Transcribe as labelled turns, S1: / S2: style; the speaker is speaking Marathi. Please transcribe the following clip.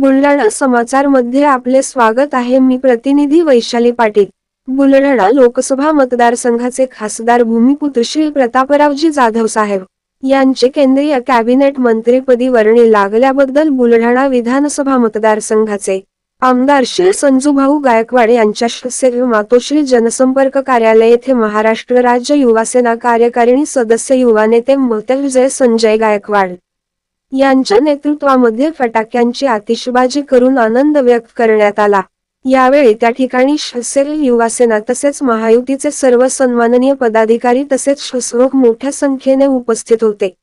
S1: बुलढाणा समाचारमध्ये आपले स्वागत आहे मी प्रतिनिधी वैशाली पाटील. बुलढाणा लोकसभा मतदारसंघाचे खासदार भूमिपुत्र श्री प्रतापरावजी जाधव साहेब यांचे केंद्रीय कॅबिनेट मंत्रीपदी वर्णी लागल्याबद्दल बुलढाणा विधानसभा मतदारसंघाचे आमदार श्री संजूभाऊ गायकवाड यांच्या मातोश्री जनसंपर्क कार्यालय येथे महाराष्ट्र राज्य युवा सेना कार्यकारिणी सदस्य युवा नेते मोहते विजय संजय गायकवाड. यांच्या नेतृत्वामध्ये फटाक्यांची आतिषबाजी करून आनंद व्यक्त करण्यात आला. यावेळी त्या ठिकाणी शिवसेना युवासेना तसेच महायुतीचे सर्व सन्माननीय पदाधिकारी तसेच शिवसैनिक मोठ्या संख्येने उपस्थित होते.